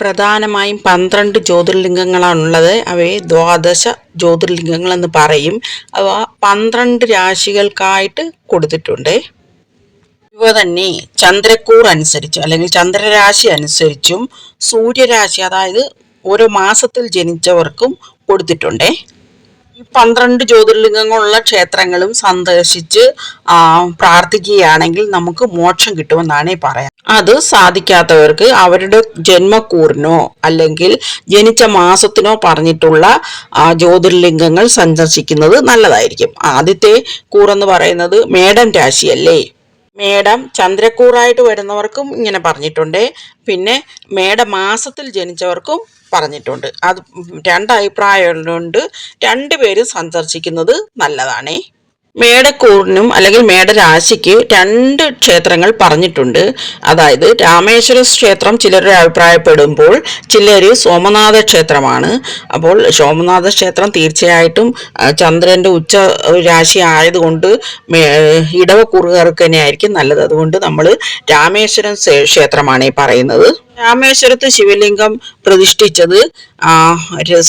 പ്രധാനമായും പന്ത്രണ്ട് ജ്യോതിർലിംഗങ്ങളാണുള്ളത്. അവയെ ദ്വാദശ ജ്യോതിർലിംഗങ്ങൾ എന്ന് പറയും. അവ പന്ത്രണ്ട് രാശികൾക്കായിട്ട് കൊടുത്തിട്ടുണ്ട്. ഇവ തന്നെ ചന്ദ്രക്കൂർ അനുസരിച്ച് അല്ലെങ്കിൽ ചന്ദ്രരാശി അനുസരിച്ചും സൂര്യരാശി അതായത് ഓരോ മാസത്തിൽ ജനിച്ചവർക്കും കൊടുത്തിട്ടുണ്ട്. പന്ത്രണ്ട് ജ്യോതിർലിംഗങ്ങളുള്ള ക്ഷേത്രങ്ങളും സന്ദർശിച്ച് പ്രാർത്ഥിക്കുകയാണെങ്കിൽ നമുക്ക് മോക്ഷം കിട്ടുമെന്നാണ് പറയാം അത് സാധിക്കാത്തവർക്ക് അവരുടെ ജന്മക്കൂറിനോ അല്ലെങ്കിൽ ജനിച്ച മാസത്തിനോ പറഞ്ഞിട്ടുള്ള ജ്യോതിർലിംഗങ്ങൾ സന്ദർശിക്കുന്നത് നല്ലതായിരിക്കും. ആദ്യത്തെ കൂറെന്ന് പറയുന്നത് മേടം രാശിയല്ലേ? മേടം ചന്ദ്രക്കൂറായിട്ട് വരുന്നവർക്കും ഇങ്ങനെ പറഞ്ഞിട്ടുണ്ട്. പിന്നെ മേടമാസത്തിൽ ജനിച്ചവർക്കും പറഞ്ഞിട്ടുണ്ട്. അത് രണ്ട് അഭിപ്രായമുണ്ട്. രണ്ടുപേരും സന്ദർശിക്കുന്നത് നല്ലതാണേ. മേടക്കൂറിനും അല്ലെങ്കിൽ മേടരാശിക്ക് രണ്ട് ക്ഷേത്രങ്ങൾ പറഞ്ഞിട്ടുണ്ട്. അതായത് രാമേശ്വര ക്ഷേത്രം ചിലരുടെ അഭിപ്രായപ്പെടുമ്പോൾ ചിലർ സോമനാഥ ക്ഷേത്രമാണ് അപ്പോൾ സോമനാഥ ക്ഷേത്രം തീർച്ചയായിട്ടും ചന്ദ്രന്റെ ഉച്ച രാശി ആയതുകൊണ്ട് ഇടവക്കൂറുകാർക്ക് തന്നെയായിരിക്കും നല്ലത്. അതുകൊണ്ട് നമ്മൾ രാമേശ്വരം ക്ഷേത്രമാണ് ഈ പറയുന്നത്. രാമേശ്വരത്ത് ശിവലിംഗം പ്രതിഷ്ഠിച്ചത്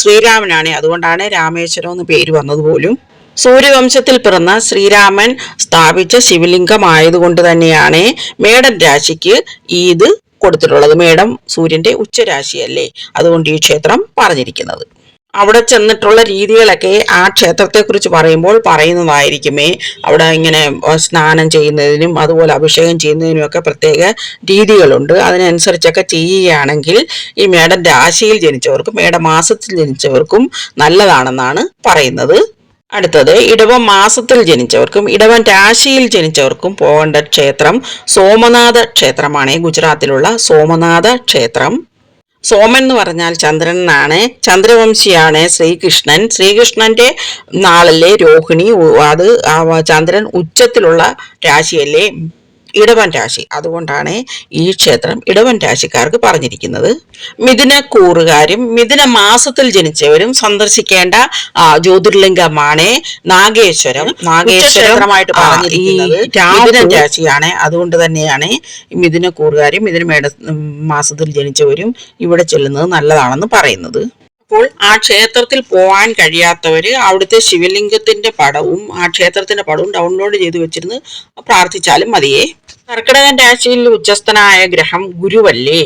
ശ്രീരാമനാണ്. അതുകൊണ്ടാണ് രാമേശ്വരം എന്ന് പേര് വന്നത് പോലും. സൂര്യവംശത്തിൽ പിറന്ന ശ്രീരാമൻ സ്ഥാപിച്ച ശിവലിംഗമായതുകൊണ്ട് തന്നെയാണ് മേടൻ രാശിക്ക് ഈദ് കൊടുത്തിട്ടുള്ളത്. മേടം സൂര്യന്റെ ഉച്ചരാശിയല്ലേ? അതുകൊണ്ട് ഈ ക്ഷേത്രം പറഞ്ഞിരിക്കുന്നത്. അവിടെ ചെന്നിട്ടുള്ള രീതികളൊക്കെ ആ ക്ഷേത്രത്തെക്കുറിച്ച് പറയുമ്പോൾ പറയുന്നതായിരിക്കുമേ. അവിടെ ഇങ്ങനെ സ്നാനം ചെയ്യുന്നതിനും അതുപോലെ അഭിഷേകം ചെയ്യുന്നതിനും ഒക്കെ പ്രത്യേക രീതികളുണ്ട്. അതിനനുസരിച്ചൊക്കെ ചെയ്യുകയാണെങ്കിൽ ഈ മേടം രാശിയിൽ ജനിച്ചവർക്കും മേടമാസത്തിൽ ജനിച്ചവർക്കും നല്ലതാണെന്നാണ് പറയുന്നത്. അടുത്തത് ഇടവം മാസത്തിൽ ജനിച്ചവർക്കും ഇടവൻ രാശിയിൽ ജനിച്ചവർക്കും പോകേണ്ട ക്ഷേത്രം സോമനാഥ ക്ഷേത്രമാണ്. ഗുജറാത്തിലുള്ള സോമനാഥ ക്ഷേത്രം. സോമൻ എന്ന് പറഞ്ഞാൽ ചന്ദ്രനാണ് ചന്ദ്രവംശിയാണ് ശ്രീകൃഷ്ണൻ. ശ്രീകൃഷ്ണന്റെ നാളല്ലേ രോഹിണി അത് ചന്ദ്രൻ ഉച്ചത്തിലുള്ള രാശിയല്ലേ? ഇടവൻ രാശി. അതുകൊണ്ടാണ് ഈ ക്ഷേത്രം ഇടവൻ രാശിക്കാർക്ക് പറഞ്ഞിരിക്കുന്നത്. മിഥുന കൂറുകാരും മിഥുന മാസത്തിൽ ജനിച്ചവരും സന്ദർശിക്കേണ്ട ജ്യോതിർലിംഗമാണ് നാഗേശ്വരം. നാഗേശ്വരമായിട്ട് പറഞ്ഞിരിക്കുന്നത്. മിഥുന രാശിയാണ്. അതുകൊണ്ട് തന്നെയാണ് മിഥുന കൂറുകാരും മിഥുന മേട മാസത്തിൽ ജനിച്ചവരും ഇവിടെ ചെല്ലുന്നത് നല്ലതാണെന്ന് പറയുന്നത്. അപ്പോൾ ആ ക്ഷേത്രത്തിൽ പോകാൻ കഴിയാത്തവര് അവിടുത്തെ ശിവലിംഗത്തിന്റെ പടവും ആ ക്ഷേത്രത്തിന്റെ പടവും ഡൗൺലോഡ് ചെയ്ത് വെച്ചിരുന്ന് പ്രാർത്ഥിച്ചാലും മതിയേ. കർക്കിടകൻ രാശിയിൽ ഉച്ചസ്ഥനായ ഗ്രഹം ഗുരുവല്ലേ?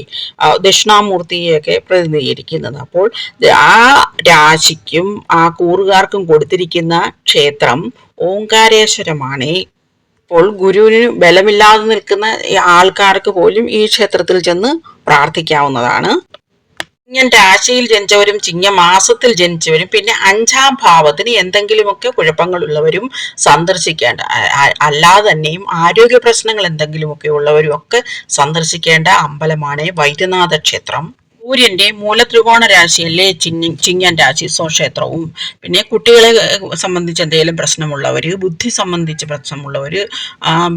ദക്ഷിണാമൂർത്തിയെയൊക്കെ പ്രതിനിധീകരിക്കുന്നത്. അപ്പോൾ ആ രാശിക്കും ആ കൂറുകാർക്കും കൊടുത്തിരിക്കുന്ന ക്ഷേത്രം ഓങ്കാരേശ്വരമാണ്. അപ്പോൾ ഗുരുവിന് ബലമില്ലാതെ നിൽക്കുന്ന ആൾക്കാർക്ക് പോലും ഈ ക്ഷേത്രത്തിൽ ചെന്ന് പ്രാർത്ഥിക്കാവുന്നതാണ്. ചിങ്ങൻ രാശിയിൽ ജനിച്ചവരും ചിങ്ങ മാസത്തിൽ ജനിച്ചവരും പിന്നെ അഞ്ചാം ഭാവത്തിന് എന്തെങ്കിലുമൊക്കെ കുഴപ്പങ്ങളുള്ളവരും സന്ദർശിക്കേണ്ട അല്ലാതെ തന്നെയും ആരോഗ്യ പ്രശ്നങ്ങൾ എന്തെങ്കിലുമൊക്കെ ഉള്ളവരും ഒക്കെ സന്ദർശിക്കേണ്ട അമ്പലമാണ് വൈദ്യനാഥ ക്ഷേത്രം സൂര്യന്റെ മൂലത്രികോണ രാശിയല്ലേ ചിങ്ങ ചിങ്ങൻ രാശി സ്വക്ഷേത്രവും. പിന്നെ കുട്ടികളെ സംബന്ധിച്ച് എന്തെങ്കിലും പ്രശ്നമുള്ളവർ ബുദ്ധി സംബന്ധിച്ച് പ്രശ്നമുള്ളവർ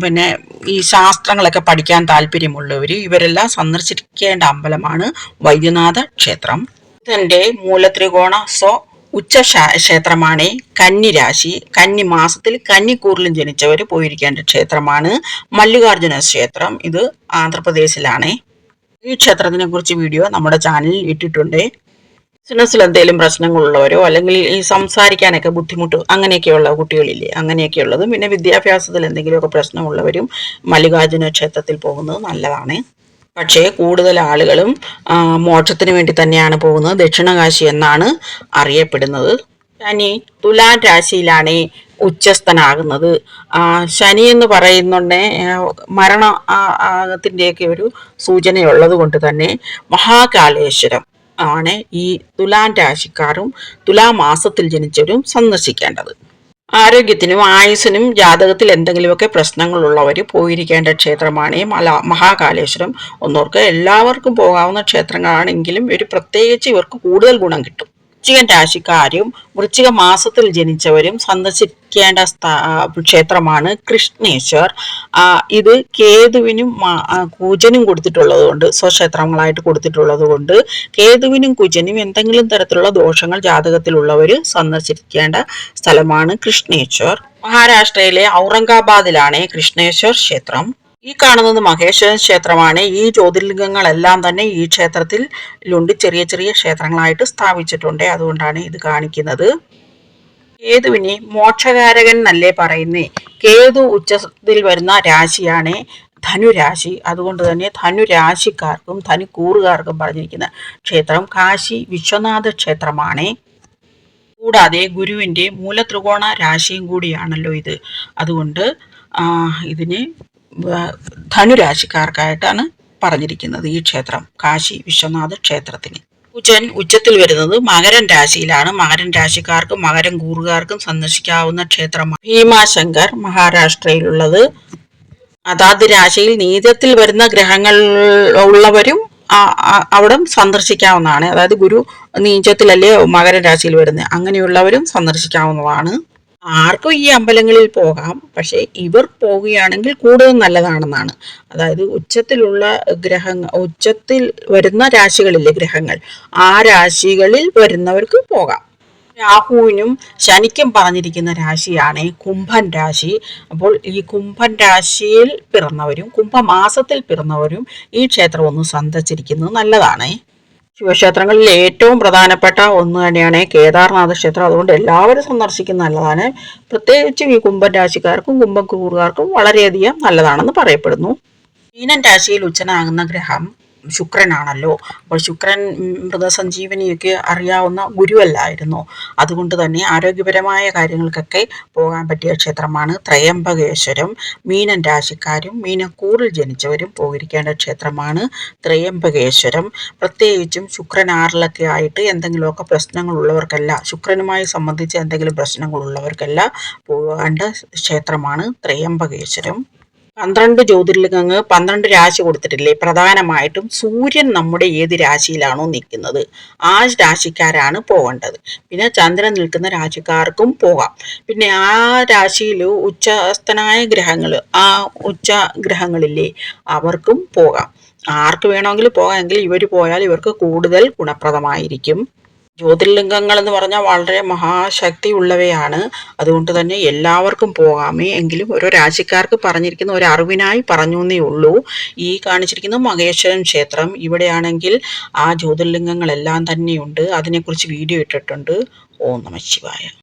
പിന്നെ ഈ ശാസ്ത്രങ്ങളൊക്കെ പഠിക്കാൻ താല്പര്യമുള്ളവർ ഇവരെല്ലാം സന്ദർശിക്കേണ്ട അമ്പലമാണ് വൈദ്യനാഥ ക്ഷേത്രം. ഇതിന്റെ മൂലത്രികോണ സ്വ ഉച്ച ക്ഷേത്രമാണ് കന്നി രാശി. കന്നി മാസത്തിൽ കന്നിക്കൂറിലും ജനിച്ചവർ പോയിരിക്കേണ്ട ക്ഷേത്രമാണ് മല്ലികാർജുന ക്ഷേത്രം. ഇത് ആന്ധ്രാപ്രദേശിലാണ്. ഈ ക്ഷേത്രത്തിനെ കുറിച്ച് വീഡിയോ നമ്മുടെ ചാനലിൽ ഇട്ടിട്ടുണ്ട്. ബിസിനസ്സിൽ എന്തെങ്കിലും പ്രശ്നങ്ങളുള്ളവരോ അല്ലെങ്കിൽ ഈ സംസാരിക്കാനൊക്കെ ബുദ്ധിമുട്ട് അങ്ങനെയൊക്കെയുള്ള കുട്ടികളില്ലേ അങ്ങനെയൊക്കെയുള്ളതും. പിന്നെ വിദ്യാഭ്യാസത്തിൽ എന്തെങ്കിലുമൊക്കെ പ്രശ്നമുള്ളവരും മല്ലികാർജുന ക്ഷേത്രത്തിൽ പോകുന്നത് നല്ലതാണ്. പക്ഷേ കൂടുതൽ ആളുകളും മോക്ഷത്തിന് വേണ്ടി തന്നെയാണ് പോകുന്നത്. ദക്ഷിണകാശി എന്നാണ് അറിയപ്പെടുന്നത്. ശനി തുലാ രാശിയിലാണ് ഉച്ചസ്ഥനാകുന്നത്. ശനി എന്ന് പറയുന്നുണ്ടേ മരണ ആകത്തിന്റെയൊക്കെ ഒരു സൂചനയുള്ളത് കൊണ്ട് തന്നെ മഹാകാലേശ്വരം ആണ് ഈ തുലാം രാശിക്കാരും തുലാമാസത്തിൽ ജനിച്ചവരും സന്ദർശിക്കേണ്ടത്. ആരോഗ്യത്തിനും ആയുസ്സിനും ജാതകത്തിൽ എന്തെങ്കിലുമൊക്കെ പ്രശ്നങ്ങളുള്ളവർ പോയിരിക്കേണ്ട ക്ഷേത്രമാണ് ഈ മല മഹാകാലേശ്വരം. ഒന്നോർക്ക് എല്ലാവർക്കും പോകാവുന്ന ക്ഷേത്രങ്ങളാണെങ്കിലും ഒരു പ്രത്യേകിച്ച് ഇവർക്ക് കൂടുതൽ ഗുണം കിട്ടും. വൃശ്ചികൻ രാശിക്കാരും വൃശ്ചിക മാസത്തിൽ ജനിച്ചവരും സന്ദർശിക്കേണ്ട ക്ഷേത്രമാണ് കൃഷ്ണേശ്വർ. ഇത് കേതുവിനും കുജനും കൊടുത്തിട്ടുള്ളത് കൊണ്ട് സ്വക്ഷേത്രങ്ങളായിട്ട് കൊടുത്തിട്ടുള്ളത് കൊണ്ട് കേതുവിനും കുജനും എന്തെങ്കിലും തരത്തിലുള്ള ദോഷങ്ങൾ ജാതകത്തിലുള്ളവർ സന്ദർശിക്കേണ്ട സ്ഥലമാണ് കൃഷ്ണേശ്വർ. മഹാരാഷ്ട്രയിലെ ഔറംഗാബാദിലാണ് കൃഷ്ണേശ്വർ ക്ഷേത്രം. ഈ കാണുന്നത് മഹേശ്വരൻ ക്ഷേത്രമാണ്. ഈ ജ്യോതിർലിംഗങ്ങളെല്ലാം തന്നെ ഈ ക്ഷേത്രത്തിൽ ലുണ്ട് ചെറിയ ചെറിയ ക്ഷേത്രങ്ങളായിട്ട് സ്ഥാപിച്ചിട്ടുണ്ട്. അതുകൊണ്ടാണ് ഇത് കാണിക്കുന്നത്. കേതുവിനെ മോക്ഷകാരകൻ എന്നല്ലേ പറയുന്നേ. കേതു ഉച്ചത്തിൽ വരുന്ന രാശിയാണ് ധനുരാശി. അതുകൊണ്ട് തന്നെ ധനുരാശിക്കാർക്കും ധനുക്കൂറുകാർക്കും പറഞ്ഞിരിക്കുന്ന ക്ഷേത്രം കാശി വിശ്വനാഥ ക്ഷേത്രമാണ്. കൂടാതെ ഗുരുവിന്റെ മൂലത്രികോണ രാശിയും കൂടിയാണല്ലോ ഇത്. അതുകൊണ്ട് ഇതിന് ധനുരാശിക്കാർക്കായിട്ടാണ് പറഞ്ഞിരിക്കുന്നത് ഈ ക്ഷേത്രം. കാശി വിശ്വനാഥ ക്ഷേത്രത്തിന്. കുജൻ ഉച്ചത്തിൽ വരുന്നത് മകരൻ രാശിയിലാണ്. മകരൻ രാശിക്കാർക്കും മകരൻ കൂറുകാർക്കും സന്ദർശിക്കാവുന്ന ക്ഷേത്രമാണ്. ഭീമാശങ്കർ മഹാരാഷ്ട്രയിലുള്ളത്. അതാത് രാശിയിൽ നീതത്തിൽ വരുന്ന ഗ്രഹങ്ങൾ ഉള്ളവരും അവിടെ സന്ദർശിക്കാവുന്നതാണ്. അതായത് ഗുരു നീചത്തിലല്ലേ മകരരാശിയിൽ വരുന്നത്? അങ്ങനെയുള്ളവരും സന്ദർശിക്കാവുന്നതാണ്. ആർക്കും ഈ അമ്പലങ്ങളിൽ പോകാം. പക്ഷേ ഇവർ പോവുകയാണെങ്കിൽ കൂടുതൽ നല്ലതാണെന്നാണ്. അതായത് ഉച്ചത്തിലുള്ള ഗ്രഹങ്ങൾ ഉച്ചത്തിൽ വരുന്ന രാശികളിലെ ഗ്രഹങ്ങൾ. ആ രാശികളിൽ വരുന്നവർക്ക് പോകാം. രാഹുവിനും ശനിക്കും പറഞ്ഞിരിക്കുന്ന രാശിയാണ് കുംഭൻ രാശി. അപ്പോൾ ഈ കുംഭൻ രാശിയിൽ പിറന്നവരും കുംഭമാസത്തിൽ പിറന്നവരും ഈ ക്ഷേത്രം ഒന്ന് സന്ദർശിച്ചിരിക്കുന്നത് നല്ലതാണ്. ശിവക്ഷേത്രങ്ങളിൽ ഏറ്റവും പ്രധാനപ്പെട്ട ഒന്ന് തന്നെയാണ് കേദാർനാഥ ക്ഷേത്രം. അതുകൊണ്ട് എല്ലാവരും സന്ദർശിക്കുന്ന നല്ലതാണ്. പ്രത്യേകിച്ചും ഈ കുംഭൻ രാശിക്കാർക്കും കുംഭക്കൂറുകാർക്കും വളരെയധികം നല്ലതാണെന്ന് പറയപ്പെടുന്നു. മീനൻ രാശിയിൽ ഉച്ചനാകുന്ന ഗ്രഹം ശുക്രനാണല്ലോ. അപ്പോൾ ശുക്രൻ മൃതസഞ്ജീവനിയൊക്കെ അറിയാവുന്ന ഗുരുവല്ലായിരുന്നു. അതുകൊണ്ട് തന്നെ ആരോഗ്യപരമായ കാര്യങ്ങൾക്കൊക്കെ പോകാൻ പറ്റിയ ക്ഷേത്രമാണ് ത്രയംബകേശ്വരം. മീനൻ രാശിക്കാരും മീനക്കൂറിൽ ജനിച്ചവരും പോയിരിക്കേണ്ട ക്ഷേത്രമാണ് ത്രയംബകേശ്വരം. പ്രത്യേകിച്ചും ശുക്രൻ ആറിലൊക്കെ ആയിട്ട് എന്തെങ്കിലുമൊക്കെ പ്രശ്നങ്ങളുള്ളവർക്കല്ല ശുക്രനുമായി സംബന്ധിച്ച് എന്തെങ്കിലും പ്രശ്നങ്ങളുള്ളവർക്കല്ല പോകേണ്ട ക്ഷേത്രമാണ് ത്രയംബകേശ്വരം. പന്ത്രണ്ട് ജ്യോതിർലിംഗങ്ങൾ പന്ത്രണ്ട് രാശി കൊടുത്തിട്ടില്ലേ? പ്രധാനമായിട്ടും സൂര്യൻ നമ്മുടെ ഏത് രാശിയിലാണോ നിൽക്കുന്നത്. ആ രാശിക്കാരാണ് പോകേണ്ടത്. പിന്നെ ചന്ദ്രൻ നിൽക്കുന്ന രാശിക്കാർക്കും പോകാം. പിന്നെ ആ രാശിയിൽ ഉച്ചസ്ഥനായ ഗ്രഹങ്ങൾ ആ ഉച്ച ഗ്രഹങ്ങളില്ലേ അവർക്കും പോകാം. ആർക്ക് വേണമെങ്കിൽ പോകാമെങ്കിൽ ഇവർ പോയാൽ ഇവർക്ക് കൂടുതൽ ഗുണപ്രദമായിരിക്കും. ജ്യോതിർലിംഗങ്ങൾ എന്ന് പറഞ്ഞാൽ വളരെ മഹാശക്തി ഉള്ളവയാണ് അതുകൊണ്ട് തന്നെ എല്ലാവർക്കും പോകാമേ. എങ്കിലും ഓരോ രാജ്യക്കാർക്ക് പറഞ്ഞിരിക്കുന്ന ഒരു അറിവിനായി പറഞ്ഞു എന്നേ ഉള്ളൂ. ഈ കാണിച്ചിരിക്കുന്ന മഹേശ്വരൻ ക്ഷേത്രം ഇവിടെയാണെങ്കിൽ ആ ജ്യോതിർലിംഗങ്ങളെല്ലാം തന്നെയുണ്ട്. അതിനെക്കുറിച്ച് വീഡിയോ ഇട്ടിട്ടുണ്ട്. ഓം നമ ശിവായ.